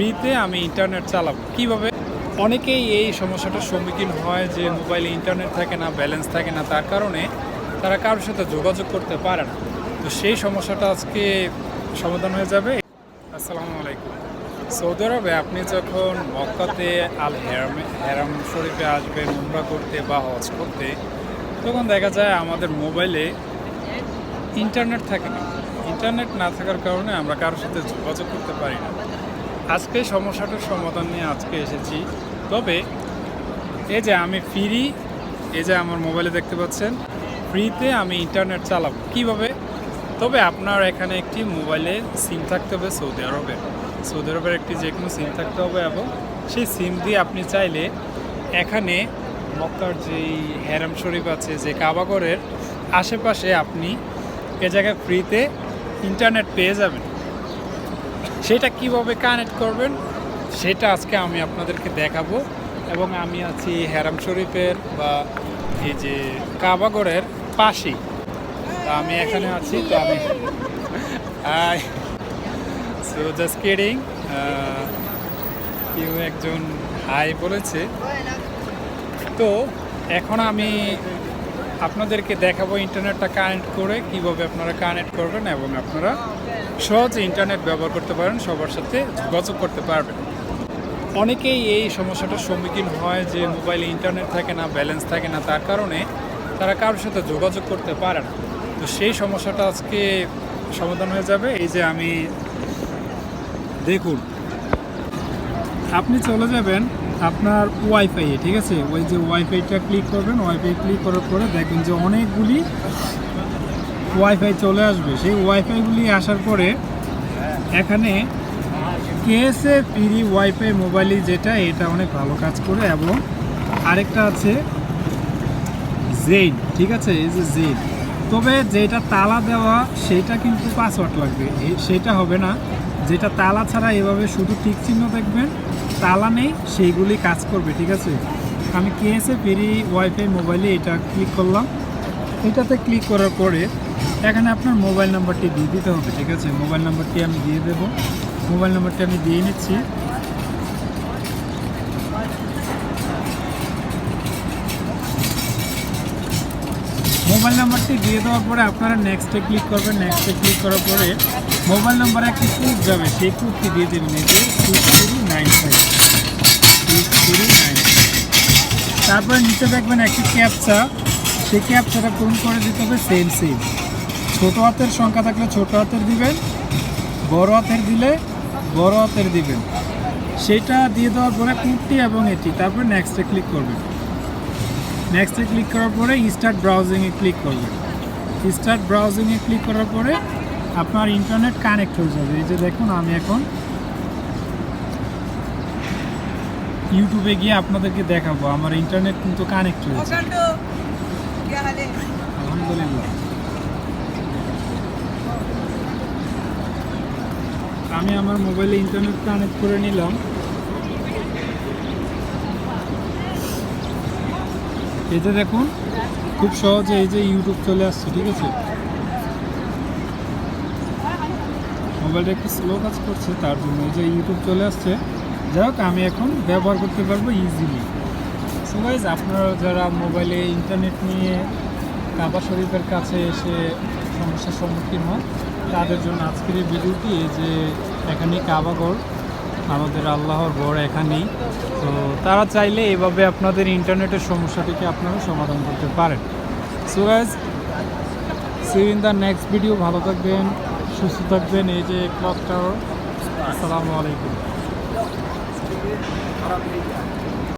ফ্রিতে আমি ইন্টারনেট চালাবো। কীভাবে? অনেকেই এই সমস্যাটার সম্মুখীন হয় যে মোবাইলে ইন্টারনেট থাকে না, ব্যালেন্স থাকে না, তার কারণে তারা কারোর সাথে যোগাযোগ করতে পারে না। তো সেই সমস্যাটা আজকে সমাধান হয়ে যাবে। আসসালামু আলাইকুম। সৌদি আরবে আপনি যখন মক্কাতে আল হেরাম হেরাম শরীফে আসবেন, উমরা করতে বা হজ করতে, তখন দেখা যায় আমাদের মোবাইলে ইন্টারনেট থাকে না। ইন্টারনেট না থাকার কারণে আমরা কারোর সাথে যোগাযোগ করতে পারি না। আজকে সমস্যাটার সমাধান নিয়ে আজকে এসেছি। তবে এই যে আমি ফ্রি এই যে আমার মোবাইলে দেখতে পাচ্ছেন ফ্রিতে আমি ইন্টারনেট চালাবো। কীভাবে? তবে আপনার এখানে একটি মোবাইলে সিম থাকতে হবে সৌদি আরবে। সৌদি আরবের একটি যে কোনো সিম থাকতে হবে এবং সেই সিম দিয়ে আপনি চাইলে এখানে মক্কার যেই হ্যারাম শরীফ আছে, যে কাবাগরের আশেপাশে আপনি এ জায়গায় ফ্রিতে ইন্টারনেট পেয়ে যাবেন। সেটা কীভাবে কানেক্ট করবেন, সেটা আজকে আমি আপনাদেরকে দেখাবো। এবং আমি আছি হেরাম শরীফের বা এই যে কাবাগরের পাশেই। তো আমি এখানে আছি, তো আমি সো কিডিং কেউ একজন হাই বলেছে। তো, এখন আমি আপনাদেরকে দেখাবো ইন্টারনেটটা কানেক্ট করে, কীভাবে আপনারা কানেক্ট করবেন এবং আপনারা সহজে ইন্টারনেট ব্যবহার করতে পারেন, সবার সাথে যোগাযোগ করতে পারবেন। অনেকেই এই সমস্যাটার সম্মুখীন হয় যে মোবাইলে ইন্টারনেট থাকে না ব্যালেন্স থাকে না, তার কারণে তারা কারোর সাথে যোগাযোগ করতে পারে না। তো সেই সমস্যাটা আজকে সমাধান হয়ে যাবে। এই যে আমি দেখুন, আপনি চলে যাবেন আপনার ওয়াইফাইয়ে ঠিক আছে? ওই যে ওয়াইফাইটা ক্লিক করবেন ওয়াইফাই ক্লিক করার পরে দেখবেন যে অনেকগুলি ওয়াইফাই চলে আসবে। সেই ওয়াইফাইগুলি আসার পরে এখানে কেএসএ ফ্রি ওয়াইফাই মোবাইলই যেটা, এটা অনেক ভালো কাজ করে। এবং আরেকটা আছে জেড ঠিক আছে? এই যে জেড তবে যেটা তালা দেওয়া, সেটা কিন্তু পাসওয়ার্ড লাগবে। সেটা হবে না। যেটা তালা ছাড়া এভাবে শুধু টিক চিহ্ন দেখবেন, তালা নেই, সেইগুলি কাজ করবে, ঠিক আছে? আমি কেএসএ ফ্রি ওয়াইফাই মোবাইলে এটা ক্লিক করলাম। এটাতে ক্লিক করার পরে এখানে আপনার মোবাইল নাম্বারটি দিয়ে দিতে হবে, ঠিক আছে? মোবাইল নাম্বারটি আমি দিয়ে দেবো। মোবাইল নাম্বারটি আমি দিয়ে নিচ্ছি। মোবাইল নাম্বারটি দিয়ে দেওয়ার পরে আপনারা নেক্সটে ক্লিক করবেন। নেক্সটে ক্লিক করার পরে মোবাইল নাম্বারে একটি কোড যাবে। সেই কোডটি দিয়ে দেবেন এই যে six three nine five six three nine তারপরে নিচে দেখবেন একটি ক্যাপচা সেকে আপনারা পূরণ করে দিতে হবে? সেম সেম ছোটো হাতের সংখ্যা থাকলে ছোটো হাতের দিবেন, বড় হাতের দিলে বড় হাতের দিবেন। সেটা দিয়ে দেওয়ার পরে কুর্তি এবং এটি। তারপরে নেক্সটে ক্লিক করবেন। নেক্সটে ক্লিক করার পরে স্টার্ট ব্রাউজিংয়ে ক্লিক করবেন। স্টার্ট ব্রাউজিংয়ে ক্লিক করার পরে আপনার ইন্টারনেট কানেক্ট হয়ে যাবে। এই যে দেখুন, আমি এখন ইউটিউবে গিয়ে আপনাদেরকে দেখাবো। আমার ইন্টারনেট কিন্তু কানেক্ট হয়েছে আমি আমার মোবাইলে ইন্টারনেট কানেক্ট করে নিলাম। যে দেখুন, খুব সহজে এই যে ইউটিউব চলে আসছে, ঠিক আছে? মোবাইলটা একটু স্লো কাজ করছে, তার জন্য এই যে ইউটিউব চলে আসছে। যাই আমি এখন ব্যবহার করতে পারব ইজিলি সো গাইজ আপনারা যারা মোবাইলে ইন্টারনেট নিয়ে কাবা শরীফের কাছে এসে সমস্যার সম্মুখীন হন, তাদের জন্য আজকের এই ভিডিওটি যে এখানেই কাবাগর আমাদের আল্লাহর গড় এখানেই। তো তারা চাইলে এভাবে আপনাদের ইন্টারনেটের সমস্যাটিকে আপনারা সমাধান করতে পারেন। So guys see in the next video ভালো থাকবেন, সুস্থ থাকবেন। এই যে ক্লক টাওয়ার আসসালামু আলাইকুম।